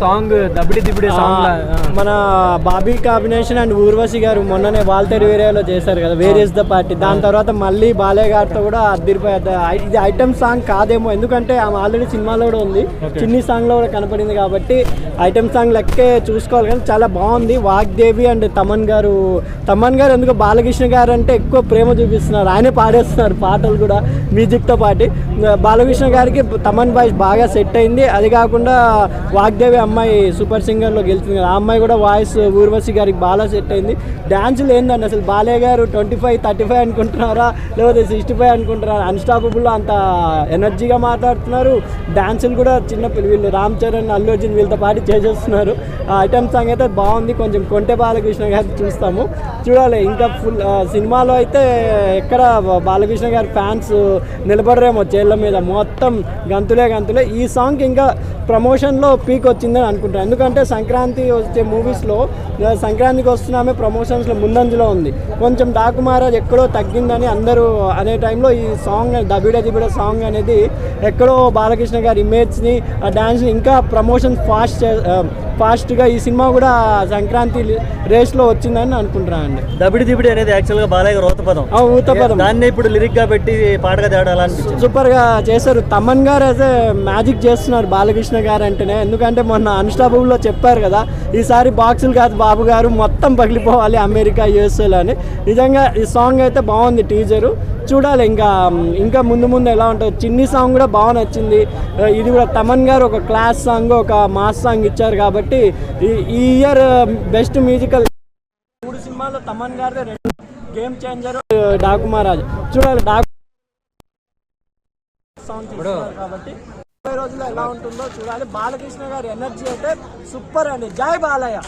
Song దబిడి Dibidi song మన Bobby combination and Urvashi గారు మొన్ననే వాల్తేరు వేరేలో చేశారు కదా వేరియస్ ద పార్టీ. దాని తర్వాత మళ్ళీ బాలయ్య గారితో కూడా అద్దరిపోయి ఇది ఐటమ్ సాంగ్ కాదేమో ఎందుకంటే ఆమె ఆల్రెడీ సినిమాలో కూడా ఉంది. చిన్ని సాంగ్లో కూడా కనపడింది కాబట్టి ఐటమ్ సాంగ్ లెక్కే చూసుకోవాలి కానీ చాలా బాగుంది. వాగ్దేవి అండ్ తమన్ గారు తమన్ గారు ఎందుకు బాలకృష్ణ గారు అంటే ఎక్కువ ప్రేమ చూపిస్తున్నారు. ఆయనే పాడేస్తున్నారు పాటలు కూడా మ్యూజిక్తో పాటు. బాలకృష్ణ గారికి తమన్ వాయిస్ బాగా సెట్ అయింది. అది కాకుండా వాగ్దేవి అమ్మాయి సూపర్ సింగర్లో గెలిచింది. కదా ఆ అమ్మాయి కూడా వాయిస్ ఊర్వశి గారికి బాగా సెట్ అయింది. డ్యాన్సులు ఏందండి? అసలు బాలయ్య గారు ట్వంటీ ఫైవ్ థర్టీ ఫైవ్ అనుకుంటున్నారా? లేకపోతే సిక్స్టీ ఫైవ్ అనుకుంటున్నారా? అన్స్టాపబుల్లో అంత ఎనర్జీగా మాట్లాడుతున్నారు. డ్యాన్సులు కూడా చిన్న పిల్ల- వీళ్ళు రామ్ చరణ్ అల్లు అర్జున్ వీళ్ళతో పాటు చేసేస్తున్నారు. ఆ ఐటమ్ సాంగ్ అయితే బాగుంది. కొంచెం కొంటె బాలకృష్ణ గారిని చూస్తాము. చూడాలి. ఇంకా ఫుల్ సినిమాలో అయితే ఎక్కడ బాలకృష్ణ గారి ఫ్యాన్స్ నిలబడరేమో చేళ్ళ మీద. మొత్తం గంతులే గంతులే. ఈ సాంగ్ ఇంకా ప్రమోషన్లో పీక్ వచ్చిందని అనుకుంటాను ఎందుకంటే సంక్రాంతి వచ్చే మూవీస్లో సంక్రాంతికి వస్తున్నామే ప్రమోషన్స్లో ముందంజలో ఉంది. కొంచెం డాకు మహారాజ్ ఎక్కడో తగ్గిందని అందరూ అనే టైంలో ఈ సాంగ్ దబిడ దిబిడ సాంగ్ అనేది ఎక్కడో బాలకృష్ణ గారి ఇమేజ్ని ఆ డాన్స్ని ఇంకా ప్రమోషన్ ఫాస్ట్ ఫాస్ట్గా ఈ సినిమా కూడా సంక్రాంతి రేస్లో వచ్చిందని అనుకుంటున్నాను అండి దబిడి దిబిడి అనేది యాక్చువల్గా బాలయ్య గారి ఊతపదం ఆ ఊతపదం దాన్ని ఇప్పుడు లిరిక్గా పెట్టి పాటగా తేడాలి అనిపించింది సూపర్గా చేశారు. తమన్ గారు అయితే మ్యాజిక్ చేస్తున్నారు బాలకృష్ణ గారు అంటేనే. ఎందుకంటే మొన్న అన్స్టాపబుల్లో చెప్పారు కదా ఈసారి బాక్సులు కాదు బాబు గారు మొత్తం పగిలిపోవాలి అమెరికా యూఎస్ఏలో అని. నిజంగా ఈ సాంగ్ అయితే బాగుంది టీజరు చూడాలి. ఇంకా ఇంకా ముందు ముందు ఎలా ఉంటుంది? చిన్ని సాంగ్ కూడా బాగా నచ్చింది. ఇది కూడా తమన్ గారు ఒక క్లాస్ సాంగ్ ఒక మాస్ సాంగ్ ఇచ్చారు కాబట్టి ఈ- ఈ ఇయర్ బెస్ట్ మ్యూజికల్. మూడు సినిమాల్లో తమన్ గారి రెండు గేమ్ చేంజర్ డాకు మహారాజ్. చూడాలి డాకు సాంగ్ కాబట్టి ముప్పై రోజుల్లో ఎలా ఉంటుందో చూడాలి. బాలకృష్ణ గారి ఎనర్జీ అయితే సూపర్ అండి. జై బాలయ్య.